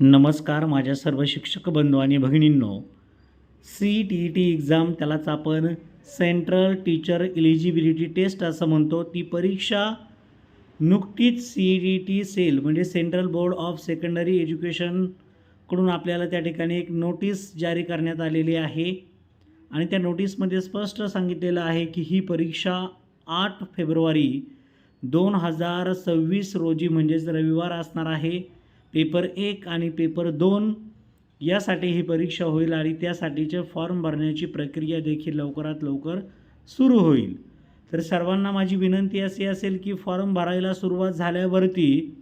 नमस्कार माझ्या सर्व शिक्षक बंधू आणि भगिनींनो. C T E T exam त्यालाच आपण सेंट्रल टीचर इलिजिबिलिटी टेस्ट असं म्हणतो. ती परीक्षा नुकतीच सी टी टी सेल म्हणजे सेंट्रल बोर्ड ऑफ सेकंडरी एज्युकेशनकडून आपल्याला त्या ठिकाणी एक नोटीस जारी करण्यात आलेली आहे. आणि त्या नोटीसमध्ये स्पष्ट सांगितलेलं आहे की ही परीक्षा आठ फेब्रुवारी दोन हजार सव्वीस रोजी म्हणजेच रविवार असणार आहे. पेपर एक आणि पेपर दोन यासाठी ही परीक्षा होईल आणि त्यासाठीचे फॉर्म भरण्याची प्रक्रिया देखील लवकरात लवकर सुरू होईल. तर सर्वांना माझी विनंती अशी असेल की फॉर्म भरायला सुरुवात झाल्यावरती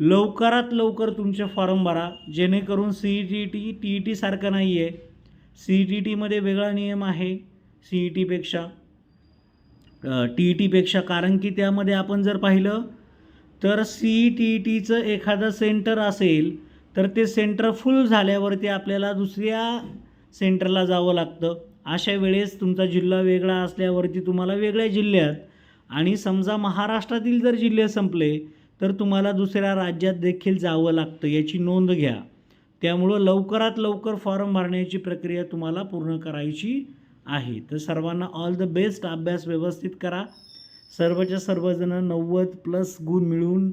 लवकरात लवकर तुमचे फॉर्म भरा जेणेकरून C E T T T E टीसारखं नाही आहे सी ई टी टीमध्ये वेगळा नियम आहे सी ई टीपेक्षा टी ई टीपेक्षा कारण की त्यामध्ये आपण जर पाहिलं तर सी ई टी ई टीचं एखादं सेंटर असेल तर ते सेंटर फुल झाल्यावरती आपल्याला दुसऱ्या सेंटरला जावं लागतं. अशा वेळेस तुमचा जिल्हा वेगळा असल्यावरती तुम्हाला वेगळ्या जिल्ह्यात आणि समजा महाराष्ट्रातील जर जिल्हे संपले तर तुम्हाला दुसऱ्या राज्यात देखील जावं लागतं याची नोंद घ्या. त्यामुळं लवकरात लवकर फॉर्म भरण्याची प्रक्रिया तुम्हाला पूर्ण करायची आहे. तर सर्वांना ऑल द बेस्ट अभ्यास व्यवस्थित करा. सर्वच्या सर्वजण नव्वद प्लस गुण मिळून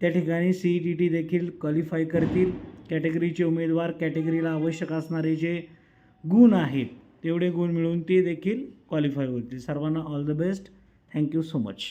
त्या ठिकाणी सी ई टी टी देखील क्वालिफाय करतील. कॅटेगरीचे उमेदवार कॅटेगरीला आवश्यक असणारे जे गुण आहेत तेवढे गुण मिळून ते देखील क्वालिफाय होतील. सर्वांना all the best thank you so much